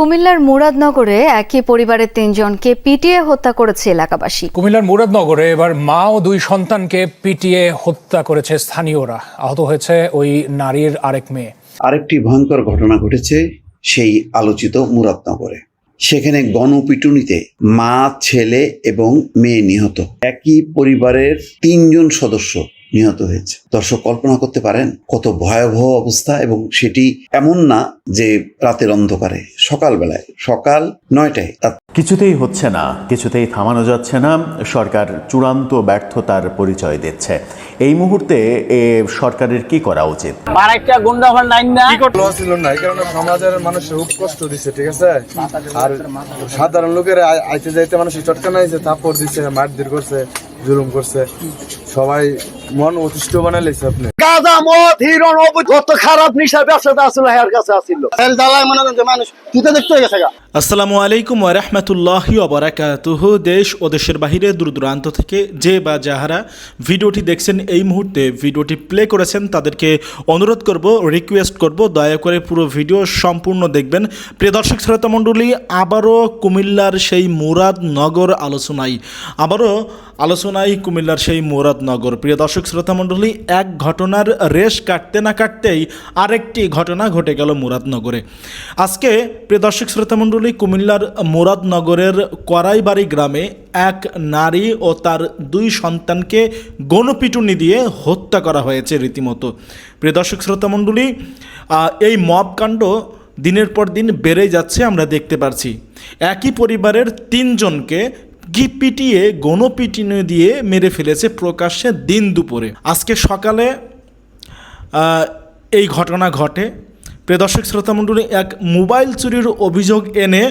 কুমিল্লার মুরাদনগরে একই পরিবারের তিনজনকে পিটিয়ে হত্যা করেছে এলাকাবাসী। কুমিল্লার মুরাদনগরে এবার মা ও দুই সন্তানকে পিটিয়ে হত্যা করেছে স্থানীয়রা। আহত হয়েছে ওই নারীর আরেক মেয়ে। আরেকটি ভয়ঙ্কর ঘটনা ঘটেছে সেই আলোচিত মুরাদনগরে। সেখানে গণপিটুনিতে মা ছেলে এবং মেয়ে নিহত। একই পরিবারের তিনজন সদস্য নিহত হয়েছে। দর্শক কল্পনা করতে পারেন কত ভয়াবহ অবস্থা এবং সেটি এমন না যে রাতের অন্ধকারে সকালবেলায়। সকাল নয়টায় কিছুতেই হচ্ছে না কিছুতেই থামানো যাচ্ছে না সরকার চূড়ান্ত ব্যর্থতার পরিচয় দিচ্ছে। এই মুহূর্তে এ সরকারের কি করা উচিত? আর একটা গুন্ডা আমার নাইন না ছিল না কারণে সমাজের মানুষের খুব কষ্ট দিচ্ছে ঠিক আছে? আর সাধারণ লোকের আইতে যাইতে মানুষের চটকা নাইছে থাপ্পড় দিচ্ছে মারধর করছে জুলুম করছে। সবাই মন অতিষ্ঠ বানাই লেছে আপনি। গাঁজা মদ হিরণ কত খারাপ নিশার ব্যবসাটা আসলে হেয়ার কাছে এর জ্বালায় মনে করেন যে মানুষ জুতে দেখতে হয়ে গেছে গা। আসসালামু আলাইকুম অবরাকাতুহ দেশ ও দেশের বাহিরে দূর দূরান্ত থেকে যে বা যাহারা ভিডিওটি দেখছেন এই মুহূর্তে ভিডিওটি প্লে করেছেন তাদেরকে অনুরোধ করব রিকোয়েস্ট করব দয়া করে পুরো ভিডিও সম্পূর্ণ দেখবেন। প্রিয় দর্শক শ্রোতা মণ্ডলী আবারও কুমিল্লার সেই মুরাদনগর আলোচনায় আবারও আলোচনায় কুমিল্লার সেই মুরাদনগর প্রিয় দর্শক শ্রোতা মণ্ডলী এক ঘটনার রেশ কাটতে না কাটতেই আরেকটি ঘটনা ঘটে গেল মুরাদনগরে। আজকে, প্রিয় দর্শক শ্রোতা মণ্ডলী কুমিল্লার মুরাদনগরের করাইবাড়ি গ্রামে এক নারী ও তার দুই সন্তানকে গণপিটুনি দিয়ে হত্যা করা হয়েছে রীতিমতো। প্রিয় দর্শক শ্রোতা মণ্ডলী এই মব কাণ্ড দিনের পর দিন বেড়ে যাচ্ছে, আমরা দেখতে পারছি। একই পরিবারের তিনজনকে কি পিটিয়ে, গণপিটিনি দিয়ে মেরে ফেলেছে প্রকাশ্যে দিন দুপুরে। আজকে সকালে এই ঘটনা ঘটে। প্রিয় দর্শক শ্রোতামণ্ডলী এক মোবাইল চুরির অভিযোগ এনে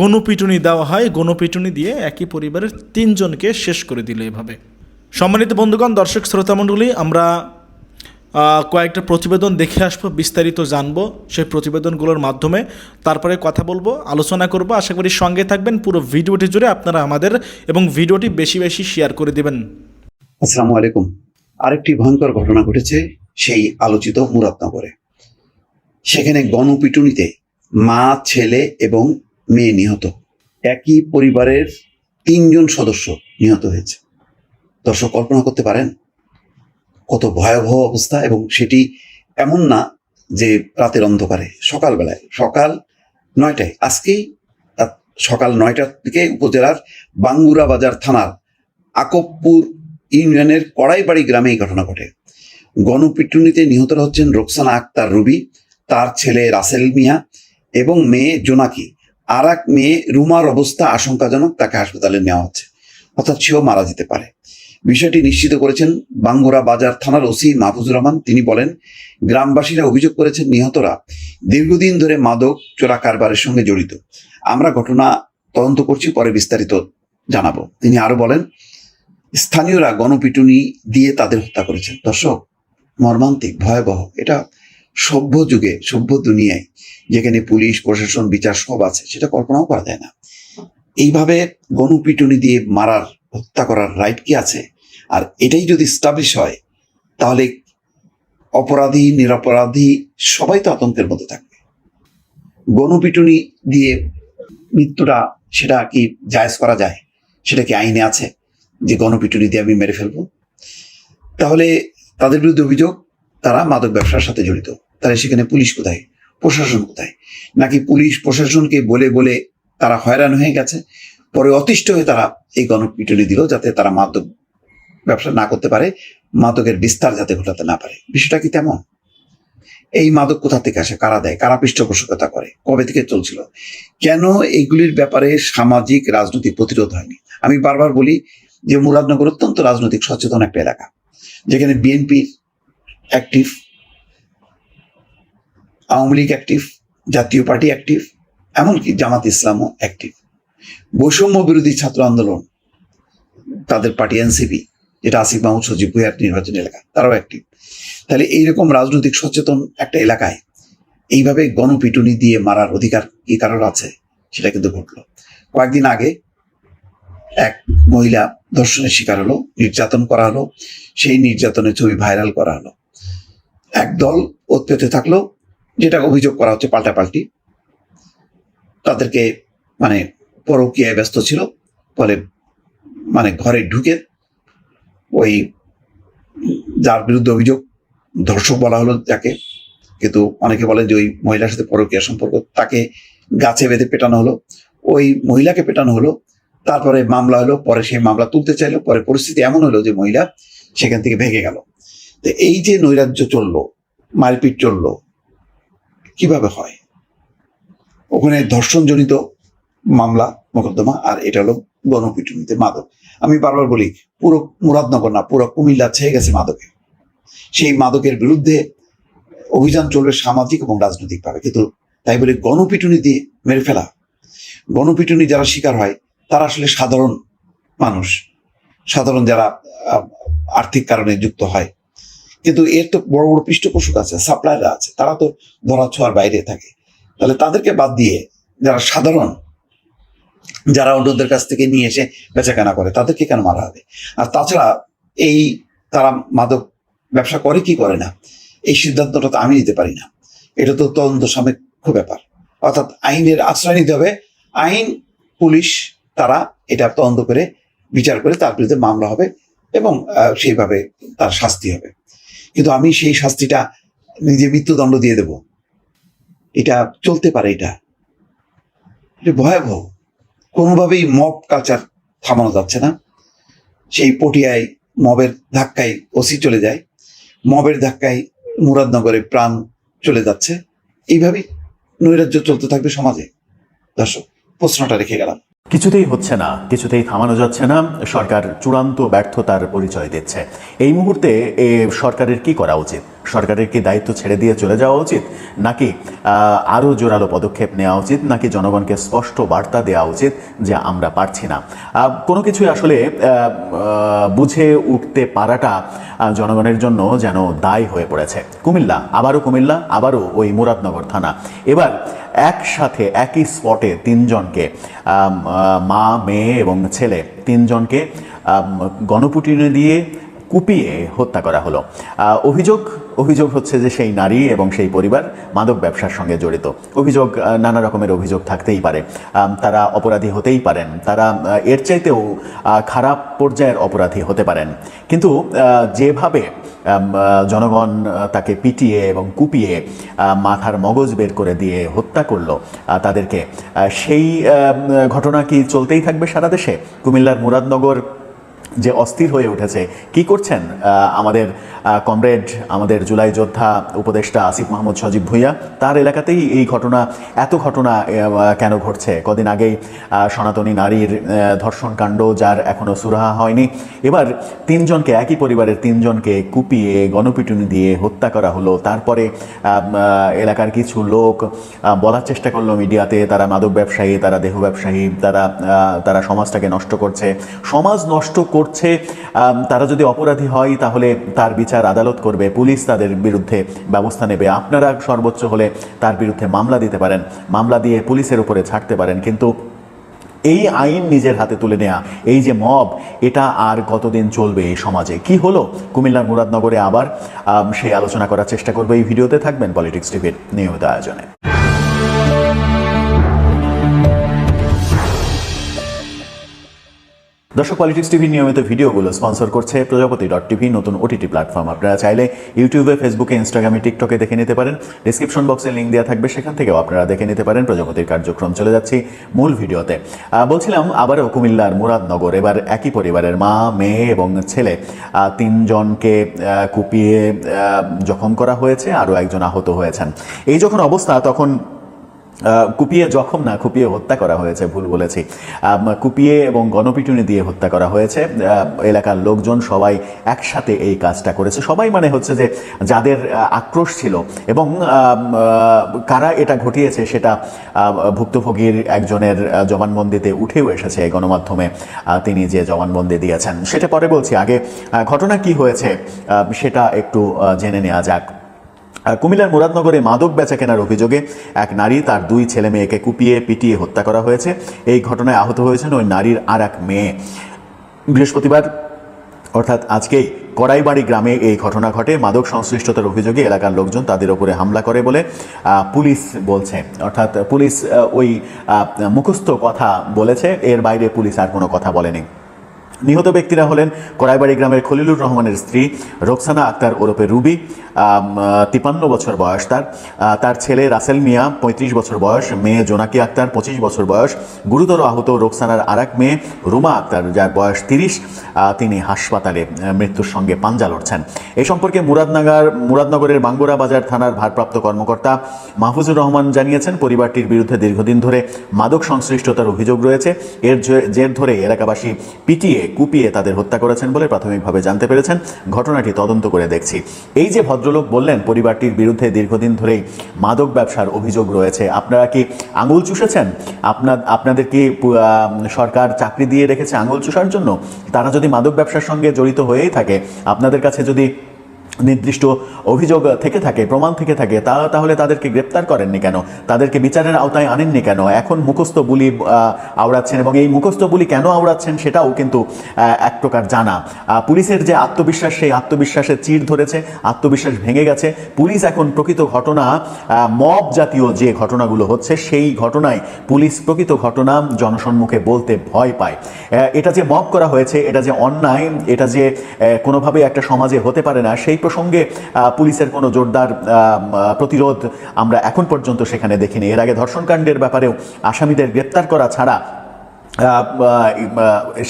গণপিটুনি দেওয়া হয়। গণপিটুনি দিয়ে একই পরিবারের তিনজনকে শেষ করে দিল এভাবে। সম্মানিত বন্ধুগণ, দর্শক শ্রোতামণ্ডলী আমরা কয়েকটা প্রতিবেদন দেখে আসব, বিস্তারিত জানব সেই প্রতিবেদনগুলোর মাধ্যমে। তারপরে কথা বলব, আলোচনা করব, আশা করি সঙ্গে থাকবেন। পুরো ভিডিওটি জুড়ে আপনারা আমাদের এবং ভিডিওটি বেশি বেশি শেয়ার করে দেবেন। আসসালামু আলাইকুম। আরেকটি ভয়ঙ্কর ঘটনা ঘটেছে সেই আলোচিত মুরাদনগরে সেখানে গণপিটুনিতে মা, ছেলে এবং মেয়ে নিহত। একই পরিবারের তিনজন সদস্য নিহত হয়েছে। দর্শক, কল্পনা করতে পারেন কত ভয়াবহ অবস্থা এবং সেটি এমন না যে রাতের অন্ধকারে, সকালবেলায়। সকাল নয়টায়। আজকেই সকাল নয়টার দিকে উপজেলার বাঙ্গুরা বাজার থানার আকবপুর ইউনিয়নের কড়াইবাড়ি গ্রামে এই ঘটনা ঘটে। গণপিটুনিতে নিহতরা হচ্ছেন রোকসানা আক্তার রুবি, তার ছেলে রাসেল মিয়া এবং মেয়ে জোনাকি। আর এক মেয়ে রুমার অবস্থা আশঙ্কাজনক, তাকে হাসপাতালে নেওয়া হচ্ছে। অর্থাৎ সেও মারা যেতে পারে। বিষয়টি নিশ্চিত করেছেন বাঙ্গুরা বাজার থানার ওসি মাহফুজুর রহমান। তিনি বলেন, গ্রামবাসীরা অভিযোগ করেছেন, নিহতরা দীর্ঘদিন ধরে মাদক চোরা কারবারের সঙ্গে জড়িত। আমরা ঘটনা তদন্ত করছি, পরে বিস্তারিত জানাব। তিনি আরও বলেন, স্থানীয়রা গণপিটুনি দিয়ে তাদের হত্যা করেছেন। দর্শক, মর্মান্তিক, ভয়াবহ, এটা সভ্য যুগে, সভ্য দুনিয়ায়, যেখানে পুলিশ, প্রশাসন, বিচার সব আছে, সেটা কল্পনাও করা যায় না। এইভাবে গণপিটুনি দিয়ে মারার, হত্যা করার রাইট কি আছে? আর এটাই যদি স্টাবলিশ হয়, তাহলে অপরাধী, নিরপরাধী সবাই তো আতঙ্কের মধ্যে থাকবে। গণপিটুনি দিয়ে মৃত্যুটা সেটা কি জায়জ করা যায়? সেটা কি আইনে আছে যে গণপিটুনি দিয়ে আমি মেরে ফেলব? তাহলে তাদের বিরুদ্ধে অভিযোগ, তারা মাদক ব্যবসার সাথে জড়িত। তাহলে সেখানে পুলিশ কোথায়? প্রশাসন কোথায়? নাকি পুলিশ প্রশাসনকে বলে বলে তারা হয়রান হয়ে গেছে? পরে অতিষ্ঠ হয়ে তারা এই গণপিটুনি দিল যাতে তারা মাদক ব্যবসা না করতে পারে, মাদকের বিস্তার যাতে ঘটাতে না পারে। বিষয়টা কি তেমন? এই মাদক কোথা থেকে আসে? কারা দেয়? কারা পৃষ্ঠপোষকতা করে? কবে থেকে চলছিল? কেন এইগুলির ব্যাপারে সামাজিক রাজনৈতিক প্রতিরোধ হয়নি? আমি বারবার বলি যে মুরাদনগর অত্যন্ত রাজনৈতিক সচেতন একটা এলাকা, যেখানে বিএনপির active Awami League active Jatiya Party active এমনকি জামাত ইসলামও অ্যাক্টিভ বৈষম্য বিরোধী ছাত্র আন্দোলন তাদের পার্টি এনসিপি যেটা আসিফ মাহমুদ সজিব ভুইয়ার নির্বাচনী এলাকা, তারাও অ্যাক্টিভ তাহলে এইরকম রাজনৈতিক সচেতন একটা এলাকায় এইভাবে গণপিটুনি দিয়ে মারার অধিকার কি কারোর আছে? সেটা কিন্তু ঘটলো। কয়েকদিন আগে এক মহিলা ধর্ষণের শিকার হলো, নির্যাতন করা হলো, সেই নির্যাতনের ছবি ভাইরাল করা হলো। একদল ওত পেতে থাকল, যেটা অভিযোগ করা হচ্ছে পাল্টাপাল্টি। তাদেরকে মানে পরকীয়ায় ব্যস্ত ছিল, ফলে মানে ঘরে ঢুকে ওই যার বিরুদ্ধে অভিযোগ, ধর্ষক বলা হলো যাকে, কিন্তু অনেকে বলেন যে ওই মহিলার সাথে পরকীয়া সম্পর্ক, তাকে গাছে বেঁধে পেটানো হলো। ওই মহিলাকে পেটানো হলো, তারপরে মামলা হলো, পরে সেই মামলা তুলতে চাইলো, পরে পরিস্থিতি এমন হলো যে মহিলা সেখান থেকে ভেঙে গেল। তো এই যে নৈরাজ্য চলল, মারপিট চলল, কীভাবে হয়? ওখানে ধর্ষণজনিত মামলা, মোকদ্দমা, আর এটা হলো গণপিটুনিতে মাদক। আমি বারবার বলি, পুরো মুরাদনগর না, পুরো কুমিল্লা ছেয়ে গেছে মাদকে। সেই মাদকের বিরুদ্ধে অভিযান চলবে সামাজিক এবং রাজনৈতিকভাবে। কিন্তু তাই বলে গণপিটুনি দিয়ে মেরে ফেলা। গণপিটুনি যারা শিকার হয়, তারা আসলে সাধারণ মানুষ। সাধারণ যারা আর্থিক কারণে যুক্ত হয়। কিন্তু এর তো বড় বড় পৃষ্ঠপোষক আছে সাপ্লায়াররা আছে। তারা তো ধরা ছোঁয়ার বাইরে থাকে। তাহলে তাদেরকে বাদ দিয়ে যারা সাধারণ যারা অন্যদের কাছ থেকে নিয়ে এসে বেচাকেনা করে, তাদেরকে কেন মারা হবে? আর তাছাড়া এই তারা মাদক ব্যবসা করে কি করে না? এই সিদ্ধান্তটা তো আমি নিতে পারি না। এটা তো তদন্ত সাপেক্ষ ব্যাপার। অর্থাৎ আইনের আশ্রয় নিতে হবে। আইন, পুলিশ তারা এটা তদন্ত করে, বিচার করে তার বিরুদ্ধে মামলা হবে এবং সেইভাবে তার শাস্তি হবে। কিন্তু আমি সেই শাস্তিটা নিজে মৃত্যুদণ্ড দিয়ে দেব। এটা চলতে পারে এটা ভয়াবহ। কোনোভাবেই মব কালচার থামানো যাচ্ছে না। সেই পটিয়ায় মবের ধাক্কায় ওসি চলে যায়। মবের ধাক্কায় মুরাদনগরে প্রাণ চলে যাচ্ছে। এইভাবেই নৈরাজ্য চলতে থাকবে সমাজে। দর্শক, প্রশ্নটা রেখে গেলাম। কিছুতেই হচ্ছে না, কিছুতেই থামানো যাচ্ছে না। সরকার চূড়ান্ত ব্যর্থতার পরিচয় দিচ্ছে। এই মুহূর্তে সরকারের কি করা উচিত? সরকারের কি দায়িত্ব ছেড়ে দিয়ে চলে যাওয়া উচিত? নাকি আরও জোরালো পদক্ষেপ নেওয়া উচিত? নাকি জনগণকে স্পষ্ট বার্তা দেওয়া উচিত যে আমরা পারছি না? কোনো কিছুই আসলে বুঝে উঠতে পারাটা জনগণের জন্য যেন দায় হয়ে পড়েছে। কুমিল্লা, আবারও কুমিল্লা, আবারও ওই মুরাদনগর থানা। এবার একসাথে, একই স্পটে তিনজনকে মা, মেয়ে এবং ছেলে, তিনজনকে গণপুটিনে দিয়ে কুপিয়ে হত্যা করা হলো। অভিযোগ অভিযোগ হচ্ছে যে সেই নারী এবং সেই পরিবার মাদক ব্যবসার সঙ্গে জড়িত। অভিযোগ নানা রকমের অভিযোগ থাকতেই পারে। তারা অপরাধী হতেই পারেন। তারা এর চাইতেও খারাপ পর্যায়ের অপরাধী হতে পারেন। কিন্তু যেভাবে জনগণ তাকে পিটিয়ে এবং কুপিয়ে মাথার মগজ বের করে দিয়ে হত্যা করল তাদেরকে সেই ঘটনা কি চলতেই থাকবে সারা দেশে? কুমিল্লার মুরাদনগর যে অস্থির হয়ে উঠেছে। কি করছেন আমাদের কমরেড, আমাদের জুলাই যোদ্ধা উপদেষ্টা আসিফ মাহমুদ সজীব ভুইয়া? তার এলাকাতেই এই ঘটনা, এত ঘটনা কেন ঘটছে? কদিন আগেই সনাতনী নারীর ধর্ষণ কাণ্ড, যার এখনও সুরাহা হয়নি। এবার তিনজনকে, একই পরিবারের তিনজনকে কুপিয়ে, গণপিটুনি দিয়ে হত্যা করা হলো। তারপরে এলাকার কিছু লোক বলার চেষ্টা করল মিডিয়াতে, তারা মাদক ব্যবসায়ী, তারা দেহ ব্যবসায়ী, তারা তারা সমাজটাকে নষ্ট করছে। সমাজ নষ্ট করছে তারা যদি অপরাধী হয়, তাহলে তার বিচার আদালত করবে, পুলিশ তাদের বিরুদ্ধে ব্যবস্থা নেবে। আপনারা সর্বোচ্চ হলে তার বিরুদ্ধে মামলা দিতে পারেন, মামলা দিয়ে পুলিশের উপরে ছাড়তে পারেন, কিন্তু এই আইন নিজের হাতে তুলে নেয়া, এই যে মব, এটা আর কতদিন চলবে এই সমাজে? কি হলো? কুমিল্লার মুরাদনগরে আবার সেই আলোচনা করার চেষ্টা করব। এই ভিডিওতে থাকবেন পলিটিক্স টিভির নিয়মিত আয়োজনে। দর্শক পলিটিক্স টিভির নিয়মিত ভিডিওগুলো স্পন্সর করছে প্রজাপতি ডট টিভি নতুন ওটিটি প্ল্যাটফর্ম আপনারা চাইলে ইউটিউবে ফেসবুকে ইনস্টাগ্রামে টিকটকে দেখে নিতে পারেন। ডিসক্রিপশন বক্সে লিঙ্ক দেওয়া থাকবে, সেখান থেকেও আপনারা দেখে নিতে পারেন প্রজাপতির কার্যক্রম। চলে যাচ্ছি মূল ভিডিওতে। বলছিলাম আবারও কুমিল্লার মুরাদনগর। এবার একই পরিবারের মা, মেয়ে এবং ছেলে তিনজনকে কুপিয়ে জখম করা হয়েছে, আরও একজন আহত হয়েছেন। এই যখন অবস্থা, তখন কুপিয়ে জখম না, কুপিয়ে হত্যা করা হয়েছে, ভুল বলেছি। কুপিয়ে এবং গণপিটুনি দিয়ে হত্যা করা হয়েছে। এলাকার লোকজন সবাই একসাথে এই কাজটা করেছে। সবাই মানে হচ্ছে যে যাদের আক্রোশ ছিল এবং কারা এটা ঘটিয়েছে সেটা ভুক্তভোগীর একজনের জবানবন্দিতে উঠেও এসেছে গণমাধ্যমে। তিনি যে জবানবন্দি দিয়েছেন, সেটা পরে বলছি। আগে ঘটনা কি হয়েছে সেটা একটু জেনে নেওয়া যাক। কুমিল্লার মুরাদনগরে মাদক বেচা কেনার অভিযোগে এক নারী তার দুই ছেলে মেয়েকে কুপিয়ে, পিটিয়ে হত্যা করা হয়েছে। এই ঘটনায় আহত হয়েছেন ওই নারীর আর এক মেয়ে। বৃহস্পতিবার, অর্থাৎ আজকেই কড়াইবাড়ি গ্রামে এই ঘটনা ঘটে। মাদক সংশ্লিষ্টতার অভিযোগে এলাকার লোকজন তাদের ওপরে হামলা করে বলে পুলিশ বলছে। অর্থাৎ পুলিশ ওই মুখস্থ কথা বলেছে। এর বাইরে পুলিশ আর কোনো কথা বলেনি। নিহত ব্যক্তিরা হলেন কড়াইবাড়ি গ্রামের খলিলুর রহমানের স্ত্রী রোকসানা আক্তার ওরফে রুবি তিপান্ন বছর বয়স তার। তার ছেলে রাসেল মিয়া, পঁয়ত্রিশ বছর বয়স, মেয়ে জোনাকি আক্তার, পঁচিশ বছর বয়স, গুরুতর আহত রোকসানার আরেক মেয়ে রুমা আক্তার, যার বয়স তিরিশ তিনি হাসপাতালে মৃত্যুর সঙ্গে পাঞ্জা লড়ছেন। এ সম্পর্কে মুরাদনগর, মুরাদনগরের বাঙ্গুরা বাজার থানার ভারপ্রাপ্ত কর্মকর্তা মাহফুজুর রহমান জানিয়েছেন, পরিবারটির বিরুদ্ধে দীর্ঘদিন ধরে মাদক সংশ্লিষ্টতার অভিযোগ রয়েছে। এর জের ধরে এলাকাবাসী পিটিয়ে কুপিয়ে তাদের হত্যা করেছেন বলে প্রাথমিকভাবে জানতে পেরেছেন। ঘটনাটি তদন্ত করে দেখছি। এই যে ভদ্রলোক বললেন, পরিবারটির বিরুদ্ধে দীর্ঘদিন ধরেই মাদক ব্যবসার অভিযোগ রয়েছে। আপনারা কি আঙুল চুষেছেন? আপনার আপনাদের কি সরকার চাকরি দিয়ে রেখেছে আঙুল চুষার জন্য? তারা যদি মাদক ব্যবসার সঙ্গে জড়িত হয়েই থাকে, আপনাদের কাছে যদি নির্দিষ্ট অভিযোগ থেকে থাকে, প্রমাণ থেকে থাকে, তা তাহলে তাদেরকে গ্রেপ্তার করেননি কেন? তাদেরকে বিচারের আওতায় আনেননি কেন? এখন মুখস্থ বুলি আওড়াচ্ছেন এবং এই মুখস্থ বুলি কেন আওড়াচ্ছেন সেটাও কিন্তু এক প্রকার জানা। পুলিশের যে আত্মবিশ্বাস, সেই আত্মবিশ্বাসের চির ধরেছে, আত্মবিশ্বাস ভেঙে গেছে। পুলিশ এখন প্রকৃত ঘটনা মব জাতীয় যে ঘটনাগুলো হচ্ছে, সেই ঘটনায় পুলিশ প্রকৃত ঘটনা জনসম্মুখে বলতে ভয় পায়। এটা যে মব করা হয়েছে, এটা যে অন্যায়, এটা যে কোনোভাবেই একটা সমাজে হতে পারে না, সেই প্রসঙ্গে আহ, পুলিশের কোনো জোরদার প্রতিরোধ আমরা এখন পর্যন্ত সেখানে দেখিনি। এর আগে ধর্ষণকাণ্ডের ব্যাপারেও আসামিদের গ্রেপ্তার করা ছাড়া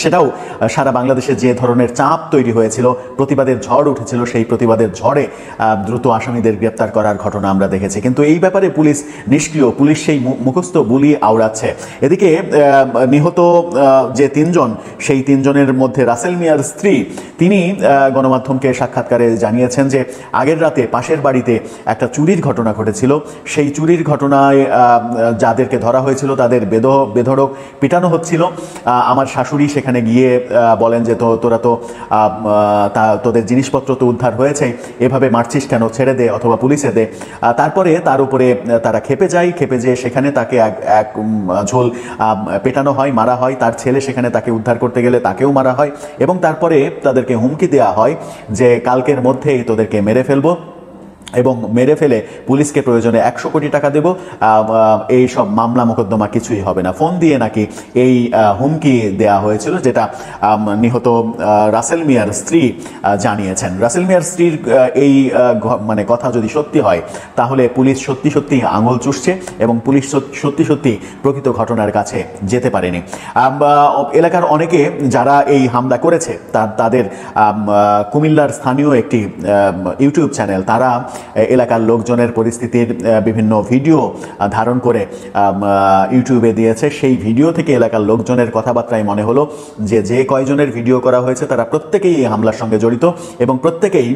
সেটাও সারা বাংলাদেশে যে ধরনের চাপ তৈরি হয়েছিল, প্রতিবাদের ঝড় উঠেছিল, সেই প্রতিবাদের ঝড়ে দ্রুত আসামিদের গ্রেপ্তার করার ঘটনা আমরা দেখেছি। কিন্তু এই ব্যাপারে পুলিশ নিষ্ক্রিয়, পুলিশ সেই মুখস্থ বুলি আওড়াচ্ছে। এদিকে নিহত যে তিনজন, সেই তিনজনের মধ্যে রাসেল মিয়ার স্ত্রী, তিনি গণমাধ্যমকে সাক্ষাৎকারে জানিয়েছেন যে আগের রাতে পাশের বাড়িতে একটা চুরির ঘটনা ঘটেছিল। সেই চুরির ঘটনায় যাদেরকে ধরা হয়েছিল, তাদের বেদ বেধড়ক পিটানো হচ্ছিল। আহ, আমার শাশুড়ি সেখানে গিয়ে বলেন যে তো তোরা তো তা তোদের জিনিসপত্র তো উদ্ধার হয়েছে এভাবে মারছিস কেন? ছেড়ে দে অথবা পুলিশে দে। তারপরে তার উপরে তারা খেপে যায় খেপে যেয়ে সেখানে তাকে এক এক ঝোল পেটানো হয় মারা হয়। তার ছেলে সেখানে তাকে উদ্ধার করতে গেলে তাকেও মারা হয়। এবং তারপরে তাদেরকে হুমকি দেওয়া হয় যে কালকের মধ্যেই তোদেরকে মেরে ফেলব। এবং মেরে ফেলে পুলিশকে প্রয়োজনে একশো কোটি টাকা দেব। এই সব মামলা মোকদ্দমা কিছুই হবে না। ফোন দিয়ে নাকি এই হুমকি দেয়া হয়েছিল, যেটা নিহত রাসেল মিয়ার স্ত্রী জানিয়েছেন। রাসেল মিয়ার স্ত্রীর এই মানে কথা যদি সত্যি হয়, তাহলে পুলিশ সত্যি সত্যি আঙুল চুষছে এবং পুলিশ সত্যি সত্যি প্রকৃত ঘটনার কাছে যেতে পারেনি। এলাকার অনেকে যারা এই হামলা করেছে তাদের কুমিল্লার স্থানীয় একটি ইউটিউব চ্যানেল, তারা এলাকার লোকজনের পরিস্থিতির বিভিন্ন ভিডিও ধারণ করে ইউটিউবে দিয়েছে। সেই ভিডিও থেকে এলাকার লোকজনের কথাবার্তায় মনে হলো যে যে কয়জনের ভিডিও করা হয়েছে, তারা প্রত্যেকেই এই হামলার সঙ্গে জড়িত এবং প্রত্যেকেই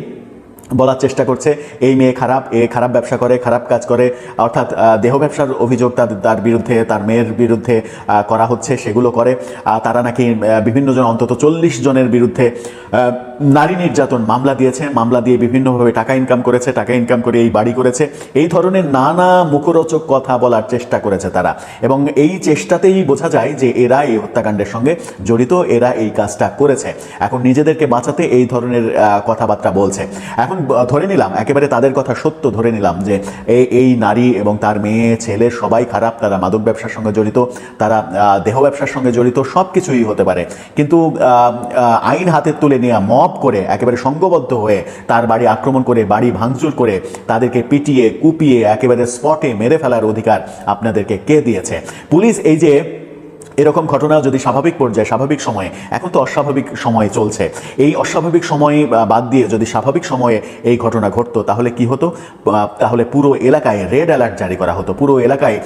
বলার চেষ্টা করছে এই মেয়ে খারাপ এ খারাপ ব্যবসা করে খারাপ কাজ করে অর্থাৎ দেহ ব্যবসার অভিযোগ তার তার বিরুদ্ধে তার মেয়ের বিরুদ্ধে করা হচ্ছে সেগুলো করে। তারা নাকি আহ, বিভিন্ন জন অন্তত চল্লিশ জনের বিরুদ্ধে নারী নির্যাতন মামলা দিয়েছে। মামলা দিয়ে বিভিন্নভাবে টাকা ইনকাম করেছে টাকা ইনকাম করে এই বাড়ি করেছে। এই ধরনের নানা মুখরোচক কথা বলার চেষ্টা করেছে তারা। এবং এই চেষ্টাতেই বোঝা যায় যে এরা এই হত্যাকাণ্ডের সঙ্গে জড়িত এরা এই কাজটা করেছে। এখন নিজেদেরকে বাঁচাতে এই ধরনের কথাবার্তা বলছে। এখন ধরে নিলাম, একেবারে তাদের কথা সত্য ধরে নিলাম যে এই নারী এবং তার মেয়ে, ছেলে সবাই খারাপ, তারা মাদক ব্যবসার সঙ্গে জড়িত, তারা দেহ ব্যবসার সঙ্গে জড়িত সব কিছুই হতে পারে। কিন্তু আইন হাতে তুলে নেওয়া মব করে, একেবারে সংঘবদ্ধ হয়ে তার বাড়ি আক্রমণ করে, বাড়ি ভাঙচুর করে তাদেরকে পিটিয়ে, কুপিয়ে, একেবারে স্পটে মেরে ফেলার অধিকার আপনাদেরকে কে দিয়েছে? পুলিশ এই যে এরকম ঘটনা যদি স্বাভাবিক পর্যায়ে, স্বাভাবিক সময়ে, এখন তো অস্বাভাবিক সময় চলছে। এই অস্বাভাবিক সময় বাদ দিয়ে যদি স্বাভাবিক সময়ে এই ঘটনা ঘটতো, তাহলে কি হতো? তাহলে পুরো এলাকায় রেড অ্যালার্ট জারি করা হতো। পুরো এলাকায়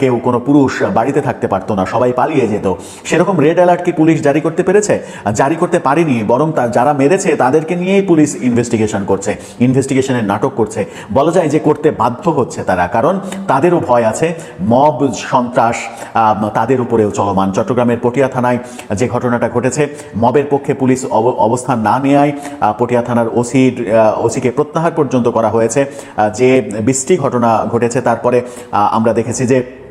কেউ কোনো পুরুষ বাড়িতে থাকতে পারতো না, সবাই পালিয়ে যেত। সেরকম রেড অ্যালার্ট কি পুলিশ জারি করতে পেরেছে? জারি করতে পারেনি, বরং যারা মেরেছে, তাদেরকে নিয়েই পুলিশ ইনভেস্টিগেশন করছে ইনভেস্টিগেশনের নাটক করছে। বলা যায় যে করতে বাধ্য হচ্ছে তারা, কারণ তাদেরও ভয় আছে। মব, সন্ত্রাস তাদের তাদের উপরেও চলমান। চট্টগ্রামের পটিয়া থানায় যে ঘটনাটা ঘটেছে, মবের পক্ষে পুলিশ অব- অবস্থান না নেয় পটিয়া থানার ওসির ওসিকে প্রত্যাহার পর্যন্ত করা হয়েছে। যে বৃষ্টি ঘটনা ঘটেছে, তারপরে আমরা দেখেছি যে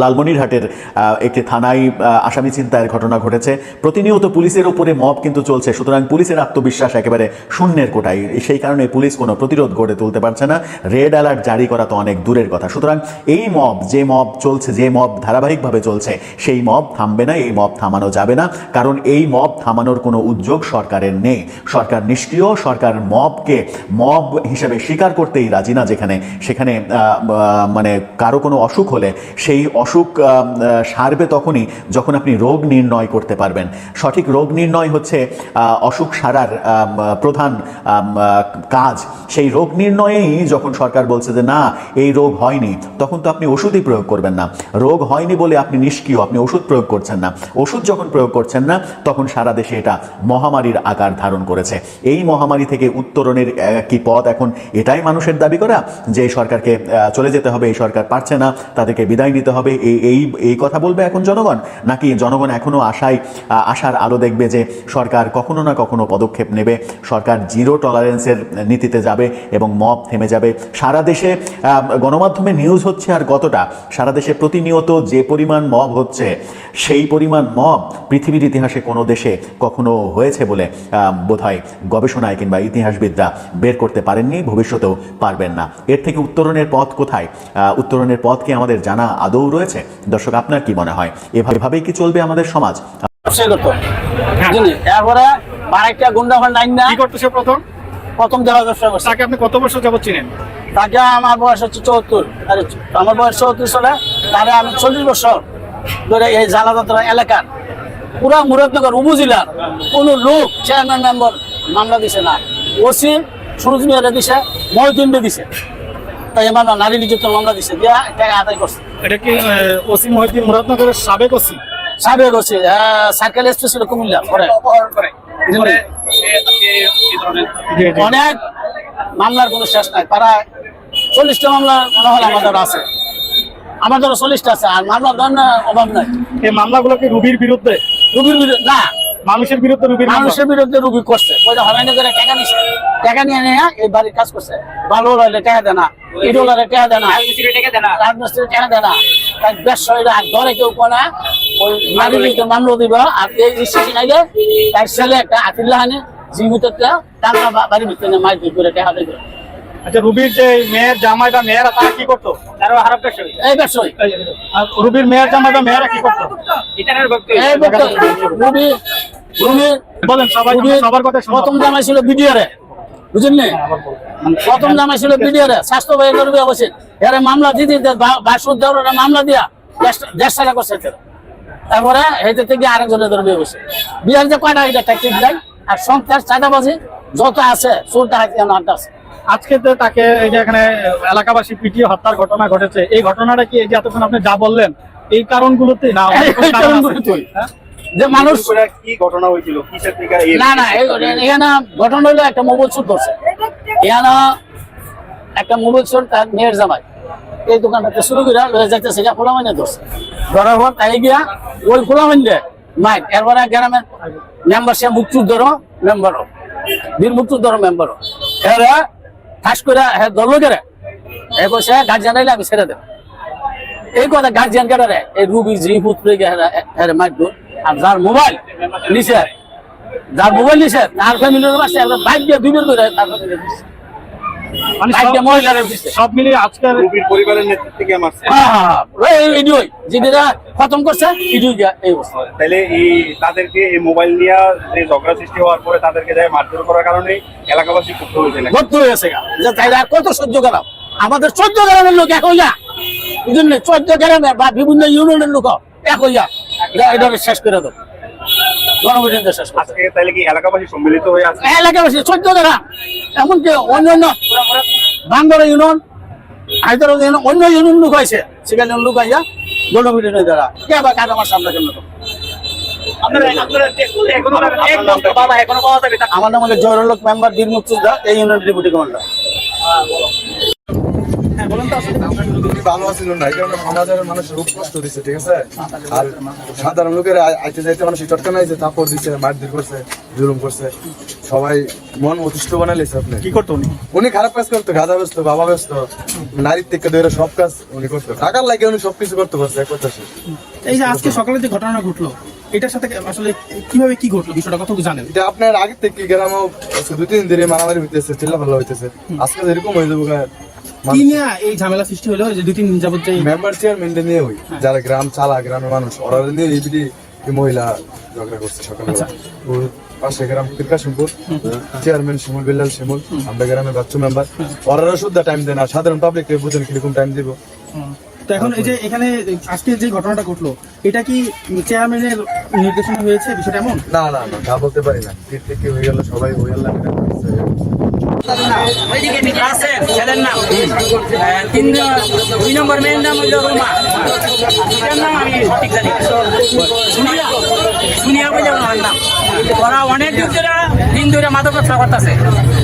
লালমনিরহাটের একটি থানায় আসামি চিন্তায়ের ঘটনা ঘটেছে। প্রতিনিয়ত পুলিশের উপরে মব কিন্তু চলছে, সুতরাং পুলিশের আত্মবিশ্বাস একেবারে শূন্যের কোটায়। সেই কারণে পুলিশ কোনো প্রতিরোধ গড়ে তুলতে পারছে না। রেড অ্যালার্ট জারি করা তো অনেক দূরের কথা। সুতরাং এই মব, যে মব চলছে, যে মব ধারাবাহিকভাবে চলছে, সেই মব থামবে না, এই মব থামানো যাবে না। কারণ এই মব থামানোর কোনো উদ্যোগ সরকারের নেই। সরকার নিষ্ক্রিয়, সরকার মবকে মব হিসেবে স্বীকার করতেই রাজি না যেখানে, সেখানে মানে কারও কোনো অসুখ হলে সেই অসুখ সারবে তখনই যখন আপনি রোগ নির্ণয় করতে পারবেন। সঠিক রোগ নির্ণয় হচ্ছে অসুখ সারার প্রধান কাজ। সেই রোগ নির্ণয়েই যখন সরকার বলছে যে, না, এই রোগ হয়নি, তখন তো আপনি ওষুধই প্রয়োগ করবেন না। রোগ হয়নি বলে আপনি নিষ্ক্রিয়, আপনি ওষুধ প্রয়োগ করছেন না। ওষুধ যখন প্রয়োগ করছেন না, তখন সারা দেশে এটা মহামারীর আকার ধারণ করেছে। এই মহামারী থেকে উত্তরণের কি পথ এখন, এটাই মানুষের দাবি করা যে সরকারকে চলে যেতে হবে, এই সরকার পারছে না, তাদেরকে বিদায় নিতে হবে। এই এই এই কথা বলবে এখন জনগণ? নাকি জনগণ এখনও আশায় আশার আলো দেখবে যে সরকার কখনো না কখনো পদক্ষেপ নেবে, সরকার জিরো টলারেন্সের নীতিতে যাবে এবং মব থেমে যাবে? সারা দেশে গণমাধ্যমে নিউজ হচ্ছে আর কতটা? সারা দেশে প্রতিনিয়ত যে পরিমাণ মব হচ্ছে, সেই পরিমাণ মব পৃথিবীর ইতিহাসে কোনো দেশে কখনো হয়েছে বলে বোধহয় গবেষণায় কিংবা ইতিহাসবিদরা বের করতে পারেননি, ভবিষ্যতেও পারবেন না। এর থেকে উত্তরণের পথ কোথায়? উত্তরণের পথকে আমাদের জানা আদৌ রয়েছে। দর্শক আপনার কি মনে হয়? এভাবেই কি চলবে আমাদের সমাজ? ব্যবসা করতো। বুঝলি এরপরে আরেকটা গুন্ডা ফান্ড আইন না কি করতেছে প্রথম? প্রথম দেওয়া ব্যবসা করছে তাকে আপনি কত বছর যাবত চিনেন? তাকে আমার বয়স হচ্ছে চৌত্তর। আমার বয়স চৌত্রিশ সালে তাহলে আমি চল্লিশ বছর ধরে এই জালাদাত্রা এলাকার পুরা মুরাদনগর উপজেলার কোনো লোক চেয়ারম্যান মেম্বার মামলা দিছে না। ওসি সুরজ মিয়ারে দিছে মহিদিনকে দিছে। তাই আমার নারী নির্যাতন মামলা দিছে দিয়া টাকা আদায় করছে। এটা কি ওসি মহিদ্দিন মুরাদনগরের সাবেক ওসি? সাবেক ওসি সার্কেল এক্সপ্রেস ছিল কুমিল্লা পরে। অনেক মামলার কোনো শেষ নাই প্রায় চল্লিশটা মামলা মনে হল আমাদের আছে। আমাদের চল্লিশটা আছে আর মামলার ধরনের অভাব নাই। এই মামলাগুলো কি রুবির বিরুদ্ধে? রুবির বিরুদ্ধে না মানুষের বিরুদ্ধে মামলা? মানুষের বিরুদ্ধে রুবি করছে। ওইটা হরানি করে টাকা নিছে। টাকা নিয়ে নিয়ে এই বাড়ির কাজ করছে। ভালো হলে টাকা দেয় না ইডোলারে টাকা দেয় না রাজমিস্ত্রি টাকা দেয় না তাই ব্যবসায়ীরা আর ধরে কেউ করে ওই নারী লিখে মামলা দিব আর এই রিসেশন আগে তার ছেলে একটা আতিল্লাহ আনে জীবিত একটা টাকা বাড়ির ভিতরে মাইক করে টাকা দেবে। আচ্ছা রুবির যে মেয়ের জামাইটা মেয়েরা তারা কি করতো? তারা হারাপ ব্যবসায়ী এই ব্যবসায়ী এই, আর রুবির মেয়ের জামাইটা মেয়েরা কি করতো? রুবি রুবি বলেন সবাই সবার কথা প্রথম জামাই ছিল বিডিআরে। বুঝলেন প্রথম জামাই ছিল বিডিআরে। স্বাস্থ্য ব্যয় করবে অবশ্যই। এরা মামলা দিতে বাসুদ দেওয়ার মামলা দিয়া দেড়- দেড় টাকা করছে তারপরে হেঁটে থেকে আরেকজনের ধরবে বসে বিহার যে কয়টা এটা ট্যাক্টিক দেয় আর সংখ্যার চাঁদা যত আছে চোরটা হাতে আড্ডা আছে? আজকে তো তাকে এই যে এখানে এলাকাবাসী পিটিয়ে হত্যার ঘটনা ঘটেছে। এই ঘটনাটা কি এই যে এতক্ষণ আপনি যা বললেন এই কারণগুলোতে না? যে মানুষ কি ঘটনা হয়েছিল? না না এখানে ঘটনা হলো একটা মোবাইল চুর ধরছে। এখানে একটা মোবাইল চোর তার মেয়ের জামাই। এই দোকানটাতে শুরু করে লয়ে যাইতে সেটা খোলা মানে ধরছে। ধরার পর তাই গিয়া ওই খোলা মানে মাইক এরপরে গ্রামের মেম্বার সে মুক্তুর ধরো মেম্বারও বীর মুক্তুর ধরো মেম্বারও এরা ঠাস করে হ্যাঁ ধরলো করে এ কইছে গার্জিয়ান আমি ছেড়ে দেব। এই কথা গার্জিয়ান কেন রে? এই রুবি জি পুত্রে হ্যাঁ মাইক আর যার মোবাইল নিছে যার মোবাইল নিছে তার ফ্যামিলির পাশে একটা বাইক দিয়ে দুই বের করে তার। মানে সব- মিলিয়ে পরিবারের নেতৃত্বে হ্যাঁ, হ্যাঁ, হ্যাঁ। এই যেটা খতম করছে ইডিও গিয়া এই অবস্থা। তাহলে এই তাদেরকে এই মোবাইল নিয়ে যে ঝগড়া সৃষ্টি হওয়ার পরে তাদেরকে যায় মারধর করার কারণে এলাকাবাসী ক্ষুব্ধ হয়েছে না ভর্তি গেছে গা। যে তাইরা কত সহ্য করা আমাদের চোদ্দ গ্রামের লোক এক হইয়া চোদ্দ গ্রামের বা বিভিন্ন ইউনিয়নের লোক এক হইয়া এটা শেষ করে দেবো। গণভোটের শেষ আজকে তাহলে কি এলাকাবাসী সম্মিলিত হয়ে আছে? এলাকাবাসী চোদ্দ গ্রাম এমনকি অন্য ইউনিয়ন হায়দ্রাবাদ ইউনিয়ন অন্য ইউনিয়ন লোক হয়েছে সেখানে লোক আইয়া গণভোটের দ্বারা কে আবার কাজ আমার সামনে কেন আমার নাম হলো জয়রলোক মেম্বার বীর মুক্তিযোদ্ধা এই ইউনিয়ন ডেপুটি কমান্ডার বলেন তো আসলে উনি ভালো আছিল না এই কারণে সমাজের মানুষের কষ্ট দিচ্ছে ঠিক আছে? আর সাধারণ লোকের আইতে যাইতে মানুষ চটকা নাইছে তারপর দিচ্ছে মারধর করছে জুলুম করছে। সবাই মন অতিষ্ঠ বানাই আপনি। কি করতো উনি? উনি খারাপ কাজ করতো গাঁজা ব্যস্ত বাবা ব্যস্ত। নারীর থেকে ধরে সব কাজ উনি করতো। টাকার লাগে উনি সবকিছু করতে পারছে এক কথা এই যে আজকে সকালে যে ঘটনা ঘটলো এটার সাথে আসলে কীভাবে কি ঘটলো বিষয়টা কত জানেন? এটা আপনার আগে থেকে গ্রামও দুই তিন দিনে মারামারি হইতেছে চিল্লা ভালো হইতেছে আজকে এরকম হয়ে যাব কি নিয়ে এই ঝামেলা সৃষ্টি হলো যে দুই তিন দিন যাবত মেম্বার নিয়ে যারা গ্রাম চালা গ্রামের মানুষ ওরা নিয়ে মহিলা ঝগড়া করছে সকালে। পাশে গ্রাম চেয়ারম্যান শিমুল বিল্লাল শিমুল আমরা গ্রামের বাচ্চু মেম্বার ওরা শুদ্ধ টাইম দেয় না। সাধারণ পাবলিক বুঝেন কীরকম টাইম দিব। তো এখন এই যে এখানে আজকে যে ঘটনাটা ঘটলো এটা কি চেয়ারম্যানের নির্দেশনা হয়েছে? বিষয়টা এমন? না না না তা বলতে পারি না। থেকে হয়ে গেল? সবাই হয়ে গেল আছে ছেলের নাম। তিন দুই নম্বর মেয়ের নাম হইল রুমা। এটার নাম আমি সঠিক জানি সুনিয়া সুনিয়া বলে ওনার নাম। ওরা অনেক দিন ধরে দিন ধরে মাদক ব্যবসা করতেছে।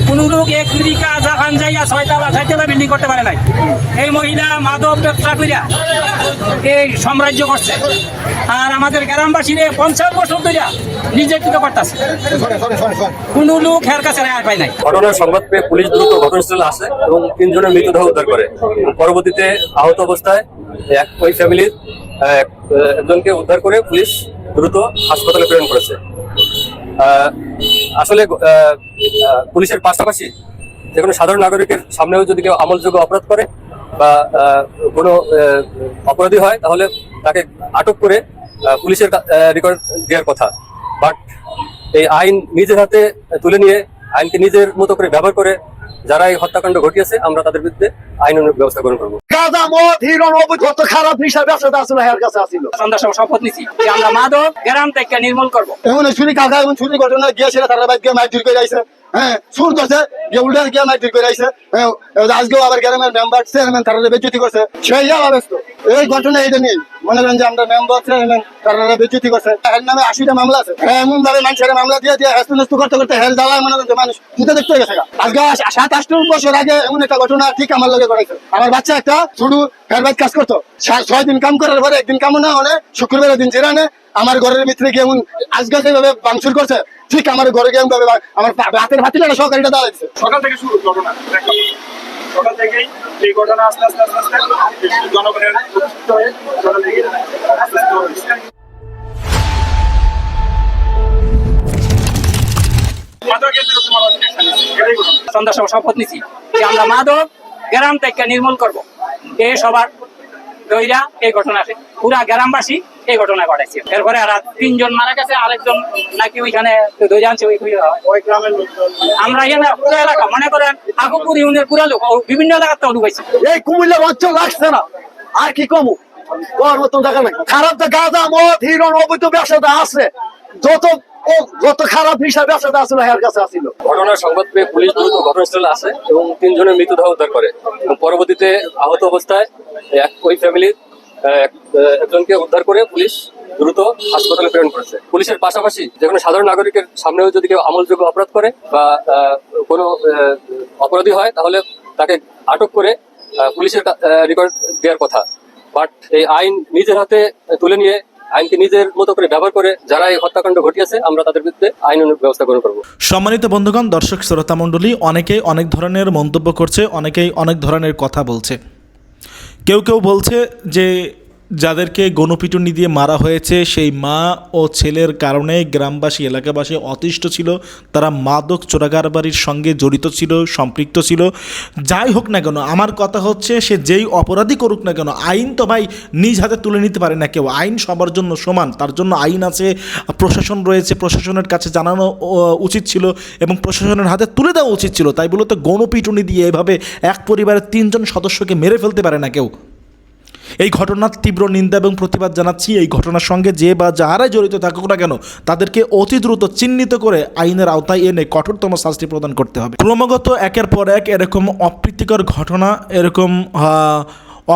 কোন লোক এক রিকা জাহান যাইয়া ছয়তলা ছয়তলা বিল্ডিং করতে পারে নাই। এই মহিলা মাদক ব্যবসা করিয়া এই সাম্রাজ্য করছে। আর আমাদের গ্রামবাসীর পঞ্চাশ বছর ধরে নির্যাতিত করতেছে। কোন লোক হের কাছে রেহাই পায় নাই। ঘটনার সংবাদ পেয়ে পুলিশ দ্রুত ঘটনাস্থলে আসে এবং তিনজনের মৃতদেহ উদ্ধার করে। পরবর্তীতে আহত অবস্থায় এক ওই ফ্যামিলির একজনকে উদ্ধার করে পুলিশ দ্রুত হাসপাতালে প্রেরণ করেছে। আসলে পুলিশের পাশাপাশি যে কোনো সাধারণ নাগরিকের সামনেও যদি কেউ আমলযোগ্য অপরাধ করে বা কোনো অপরাধী হয়, তাহলে তাকে আটক করে পুলিশের রেকর্ড দেওয়ার কথা। বাট এই আইন নিজের হাতে তুলে নিয়ে আইনকে নিজের মতো করে ব্যবহার করে যারা এই হত্যাকাণ্ড ঘটিয়েছে আমরা তাদের বিরুদ্ধে আইন ব্যবস্থা গ্রহণ করব। গাঁজা মদ হিরণ অবৈধ খারাপ হিসাবে আসলে হেয়ার কাছে আসিল। আমরা সব শপথ নিছি যে আমরা মাদক গ্রাম থেকে নির্মূল করব। এমন শুনি কাকা এমন শুনি ঘটনা গিয়েছিল তারা বাইক গিয়ে মাইট করে আইছে। হ্যাঁ সুর করছে গিয়ে উল্টা গিয়ে মাইট করে আইছে। হ্যাঁ, আজকেও আবার গ্রামের মেম্বার চেয়ারম্যান তারা বেজ্জতি করছে। সেই এই ঘটনা এটা নেই মনে করেন যে আমরা মেম্বার চেয়ারম্যান তারা করছে। নামে আশিটা মামলা আছে। হ্যাঁ, এমন ভাবে মানুষের মামলা দিয়ে দিয়ে হেস্ত করতে করতে হেল মনে করেন মানুষ জুতে দেখতে গেছে আজকে সাত আট বছর আগে এমন একটা ঘটনা ঠিক আমার লগে করেছে আমার বাচ্চা একটা শুধু হেয়ারবাইট কাজ করতো। ছয় দিন কাম করার পরে একদিন কামও না হলে শুক্রবারের দিন জিরানে আমার ঘরের ভিতরে গিয়ে এমন আজকে যেভাবে ভাঙচুর করছে ঠিক আমার ঘরে গিয়ে এমন ভাবে আমার রাতের ভাতিটা সহকারীটা দাঁড়াইছে সকাল থেকে শুরু ঘটনা সকাল থেকেই এই ঘটনা আস্তে আস্তে আস্তে আস্তে জনগণের সকাল থেকে আস্তে আস্তে হচ্ছে। মাদকের বিরুদ্ধে মানুষ action নিচ্ছে। এটাই ঘটনা। সন্ধ্যার সময় শপথ নিছি যে আমরা মাদক গ্রাম থেকে নির্মূল করব এ সবার দইরা এই ঘটনা আছে পুরা গ্রামবাসী এই ঘটনা ঘটাইছে। এরপরে আর তিনজন মারা গেছে, আরেকজন নাকি ওইখানে ওই গ্রামের আমরা এখানে পুরো এলাকা, মনে করেন আগুপুর ইউনিয়নের পুরা লোক বিভিন্ন এলাকার তো ঢুকাইছে। এই কুমিল্লার অঞ্চল লাগছে না। আর কি কমু? কর মতন দেখা নাই। খারাপ তো গাঁজা মদ হিরণ, অবৈধ ব্যবসাটা আছে, যত ও, যত খারাপ হিসাবে ব্যবসাটা আসলে হেয়ার কাছে আসিল। ঘটনার সংবাদ পেয়ে পুলিশ দ্রুত ঘটনাস্থলে আসে এবং তিনজনের মৃতদেহ উদ্ধার করে। এবং পরবর্তীতে আহত অবস্থায় এক ওই ফ্যামিলির একজনকে উদ্ধার করে পুলিশ দ্রুত হাসপাতালে প্রেরণ করেছে। পুলিশের পাশাপাশি যে কোনো সাধারণ নাগরিকের সামনেও যদি কেউ আমলযোগ্য অপরাধ করে বা কোনো অপরাধী হয়, তাহলে তাকে আটক করে পুলিশের রেকর্ড দেওয়ার কথা। বাট এই আইন নিজের হাতে তুলে নিয়ে আইনকে নিজের মতো করে ব্যবহার করে যারা এই হত্যাকাণ্ড ঘটিয়েছে, আমরা তাদের বিরুদ্ধে আইন ব্যবস্থা গ্রহণ করব। সম্মানিত বন্ধুগণ, দর্শক শ্রোতা মণ্ডলী, অনেকেই অনেক ধরনের মন্তব্য করছে, অনেকেই অনেক ধরনের কথা বলছে। কেউ কেউ বলছে যে যাদেরকে গণপিটুনি দিয়ে মারা হয়েছে, সেই মা ও ছেলের কারণে গ্রামবাসী, এলাকাবাসী অতিষ্ঠ ছিল। তারা মাদক চোরাগার বাড়ির সঙ্গে জড়িত ছিল, সম্পৃক্ত ছিল। যাই হোক না কেন, আমার কথা হচ্ছে, সে যেই অপরাধী করুক না কেন, আইন তো ভাই নিজ হাতে তুলে নিতে পারে না কেউ। আইন সবার জন্য সমান, তার জন্য আইন আছে, প্রশাসন রয়েছে, প্রশাসনের কাছে জানানো উচিত ছিল এবং প্রশাসনের হাতে তুলে দেওয়া উচিত ছিল। তাই বলে তো গণপিটুনি দিয়ে এভাবে এক পরিবারের তিনজন সদস্যকে মেরে ফেলতে পারে না কেউ। এই ঘটনার তীব্র নিন্দা এবং প্রতিবাদ জানাচ্ছি। এই ঘটনার সঙ্গে যে বা যাহারাই জড়িত থাকুক না কেন, তাদেরকে অতি দ্রুত চিহ্নিত করে আইনের আওতায় এনে কঠোরতম শাস্তি প্রদান করতে হবে। ক্রমাগত একের পর এক এরকম অপ্রীতিকর ঘটনা, এরকম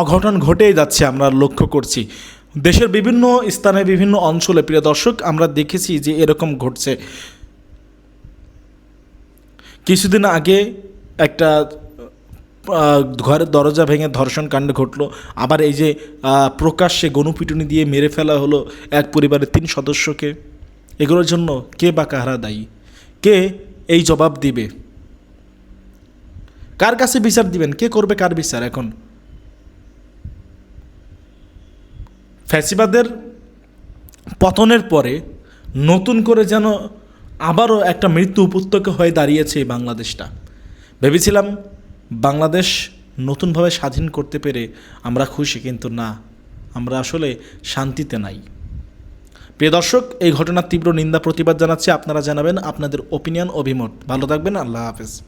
অঘটন ঘটেই যাচ্ছে আমরা লক্ষ্য করছি। দেশের বিভিন্ন স্থানে, বিভিন্ন অঞ্চলে, প্রিয় দর্শক, আমরা দেখেছি যে এরকম ঘটছে। কিছুদিন আগে একটা ঘরের দরজা ভেঙে ধর্ষণ কাণ্ড ঘটলো। আবার এই যে প্রকাশ্যে গণপিটুনি দিয়ে মেরে ফেলা হলো এক পরিবারের তিন সদস্যকে। এগুলোর জন্য কে বা কাহারা দায়ী? কে এই জবাব দিবে? কার কাছে বিচার দিবেন? কে করবে কার বিচার এখন? ফ্যাসিবাদের পতনের পরে নতুন করে যেন আবারও একটা মৃত্যু উপত্যকা হয়ে দাঁড়িয়েছে এই বাংলাদেশটা। ভেবেছিলাম বাংলাদেশ নতুনভাবে স্বাধীন করতে পেরে আমরা খুশি, কিন্তু না, আমরা আসলে শান্তিতে নাই। প্রিয় দর্শক, এই ঘটনার তীব্র নিন্দা, প্রতিবাদ জানাচ্ছি। আপনারা জানাবেন আপনাদের ওপিনিয়ন অভিমত। ভালো থাকবেন, আল্লাহ হাফেজ।